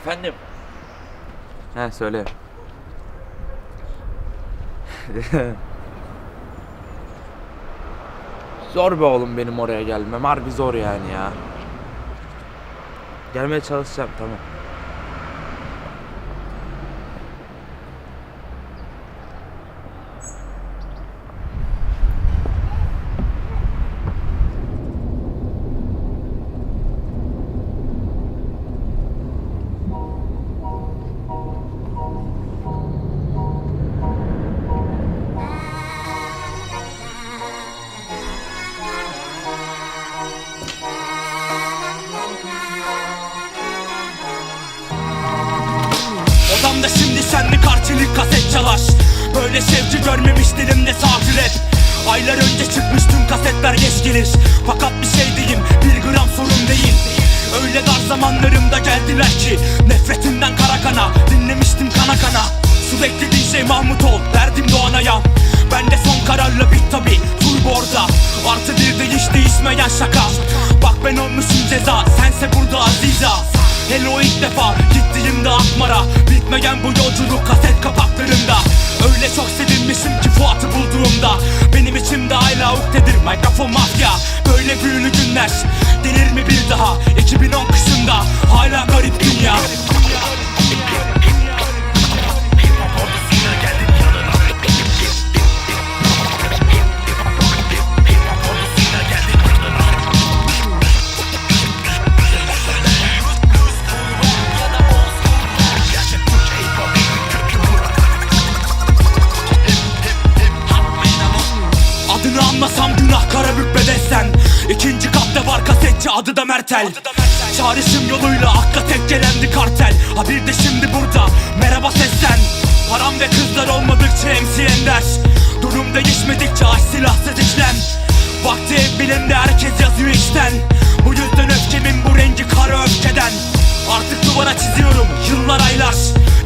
Efendim? He söyle. zor be oğlum benim oraya gelmem. Harbi zor yani ya. Gelmeye çalışacağım tamam. Karşılık kaset çalar Böyle sevgi görmemiş dilimde saati rap Aylar önce çıkmış tüm kasetler geç gelir. Fakat bir şey diyeyim bir gram sorun değil. Öyle dar zamanlarımda geldiler ki Nefretimden kara kana. Dinlemiştim kana kana. Su beklediğin şey Mahmut ol verdim Doğanay'a Ben de son kararla bit tabi turbo orada Artı bir de hiç değişmeyen şaka. Bak ben olmuşum ceza sense burada aziza. Hele o ilk defa gittiğimde Akmar'a Bitmeyen bu yolculuk kaset kapaklarında Öyle çok sevinmişim ki Fuat'ı bulduğumda. Benim içimde hala uktedir mikrofon mafya. Böyle büyülü günler gelir mi bir daha? 2010 kışında hala garip dünya Adını anmasam günah kara bükme desen İkinci katta var kasetçi adı da Mertel. Çağrışım yoluyla akka tek gelendi kartel. Ha bir de şimdi burada merhaba seslen Param ve kızlar olmadıkça MC Ender. Durum değişmedikçe aç silahsız işlem. Vakti ev bilimde herkes yazıyor içten Bu yüzden öfkemin bu rengi kara öfkeden. Artık duvara çiziyorum yıllar aylar.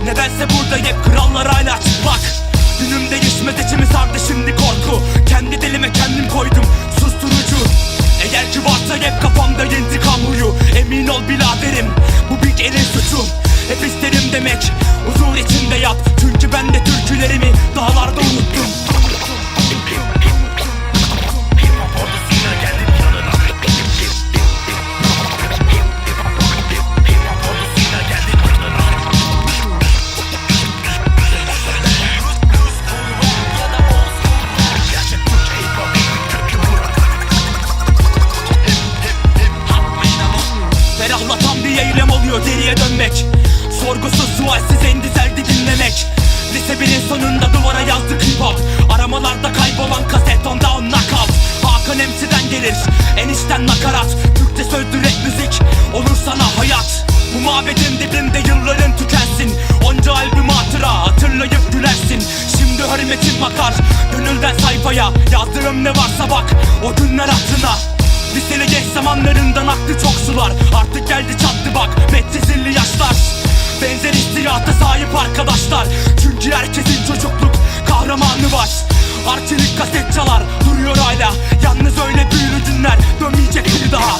Nedense burada hep krallar hala çıplak Günüm değişmez içimi Biraderim. Bu bir elin Ferahlatan bir eylem oluyor geriye dönmek. Sorgusuz sualsiz en güzeldi dinlemek. Lise birin sonunda duvara yazdık hip hop. Aramalarda kaybolan kaset onda on knockout. Hakan MC'den gelir enişten nakarat. Türkçe sözlü rap müzik olur sana hayat. Bu mabedin dibinde yılların tükensin. Onca albüm hatıra hatırlayıp gülersin. Şimdi hürmetin bakar gönülden sayfaya. Yazdığım ne varsa bak o günler aklına Liselecek zamanlarından aklı çok sular. Artık geldi çattı bak Metrezinli yaşlar. Benzer istilata sahip arkadaşlar. Çünkü herkesin çocukluk kahramanı var. Arçelik kaset çalar duruyor hala. Yalnız öyle büyülü günler dönmeyecek bir daha.